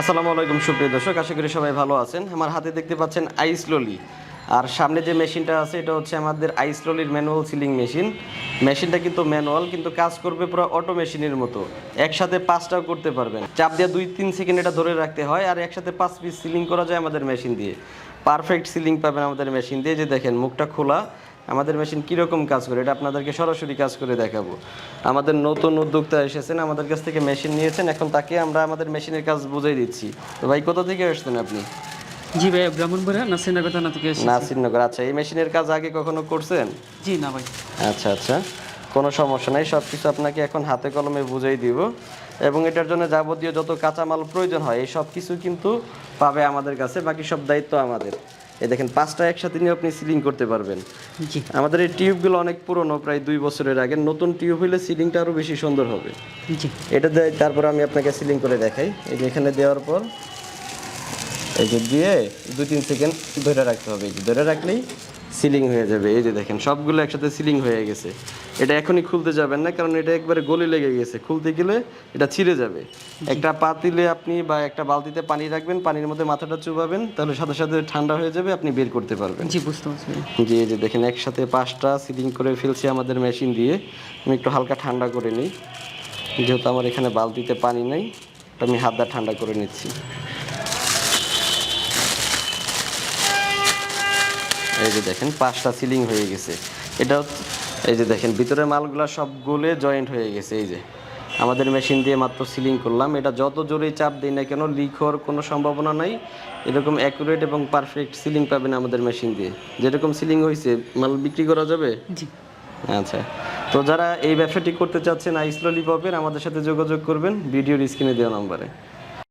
আসসালামু আলাইকুম, সুপ্রিয় দর্শক। আশা করি সবাই ভালো আছেন। আমার হাতে দেখতে পাচ্ছেন আইসলোলি আর সামনে যে মেশিনটা আছে, এটা হচ্ছে আমাদের আইসলোলির ম্যানুয়াল সিলিং মেশিন। মেশিনটা কিন্তু ম্যানুয়াল, কিন্তু কাজ করবে পুরো অটো মেশিনের মতো। একসাথে পাঁচটাও করতে পারবেন। চাপ দিয়ে দুই তিন সেকেন্ড এটা ধরে রাখতে হয়, আর একসাথে পাঁচ পিস সিলিং করা যায় আমাদের মেশিন দিয়ে। পারফেক্ট সিলিং পাবেন আমাদের মেশিন দিয়ে। যে দেখেন, মুখটা খোলা। আমাদের মেশিন কীরকম কাজ করে এটা আপনাদেরকে সরাসরি কাজ করে দেখাবো। আমাদের নতুন উদ্যোক্তা এসেছেন আমাদের কাছ থেকে মেশিন নিয়েছেন এখন তাকে আমরা আমাদের মেশিনের কাজ বুঝাই দিচ্ছি। তো ভাই কোথা থেকে আসছেন আপনি? জি ভাই ব্রাহ্মণবাড়িয়া নাসিরনগর থানা থেকে এসেছি। নাসিরনগর আচ্ছা এই মেশিনের কাজ আগে কখনো করছেন? জি না ভাই। আচ্ছা আচ্ছা কোনো সমস্যা নাই সব কিছু আপনাকে এখন হাতে কলমে বুঝাই দিব। এবং এটার জন্য যাবতীয় যত কাঁচামাল প্রয়োজন হয় এই সব কিছু কিন্তু পাবে আমাদের কাছে বাকি সব দায়িত্ব আমাদের। এই দেখেন পাঁচটা একসাথে নিয়ে আপনি সিলিং করতে পারবেন। জি। আমাদের এই টিউবগুলো অনেক পুরনো প্রায় দুই বছরের আগে। নতুন টিউব হইলে সিলিংটা আরও বেশি সুন্দর হবে। জি। এটা দেয় তারপর আমি আপনাকে সিলিং করে দেখাই। এই যে এখানে দেওয়ার পর এই যে দিয়ে দু তিন সেকেন্ড ধরে রাখতে হবে। এই যে ধরে রাখলেই সিলিং হয়ে যাবে এই যে দেখেন সবগুলো একসাথে সিলিং হয়ে গেছে। এটা এখনই খুলতে যাবেন না কারণ এটা একবারে গলি লেগে গেছে। খুলতে গেলে এটা ছিঁড়ে যাবে। একটা পাতিলে আপনি বা একটা বালতিতে পানি রাখবেন পানির মধ্যে মাথাটা চুবাবেন তাহলে সাথে সাথে ঠান্ডা হয়ে যাবে আপনি বের করতে পারবেন। জি বুঝতে পারছি। জি এই যে দেখেন একসাথে পাঁচটা সিলিং করে ফেলছি আমাদের মেশিন দিয়ে। আমি একটু হালকা ঠান্ডা করে নিই। যেহেতু আমার এখানে বালতিতে পানি নেই আমি হাত ঠান্ডা করে নিচ্ছি। এই যে দেখেন পাঁচটা সিলিং হয়ে গেছে। এটা এই যে দেখেন ভিতরে মালগুলা সব গলে জয়েন্ট হয়ে গেছে এই যে। আমাদের মেশিন দিয়ে মাত্র সিলিং করলাম। এটা যত জোরে চাপ দিই না কেন লিক হওয়ার কোনো সম্ভাবনা নাই। এরকম অ্যাকুরেট এবং পারফেক্ট সিলিং পাবেন আমাদের মেশিন দিয়ে। যেরকম সিলিং হয়েছে মাল বিক্রি করা যাবে? আচ্ছা। তো যারা এই ব্যবসাটি করতে চাচ্ছেন আইসললি পাবেন আমাদের সাথে যোগাযোগ করবেন। ভিডিওর স্ক্রিনে দেওয়া নম্বরে।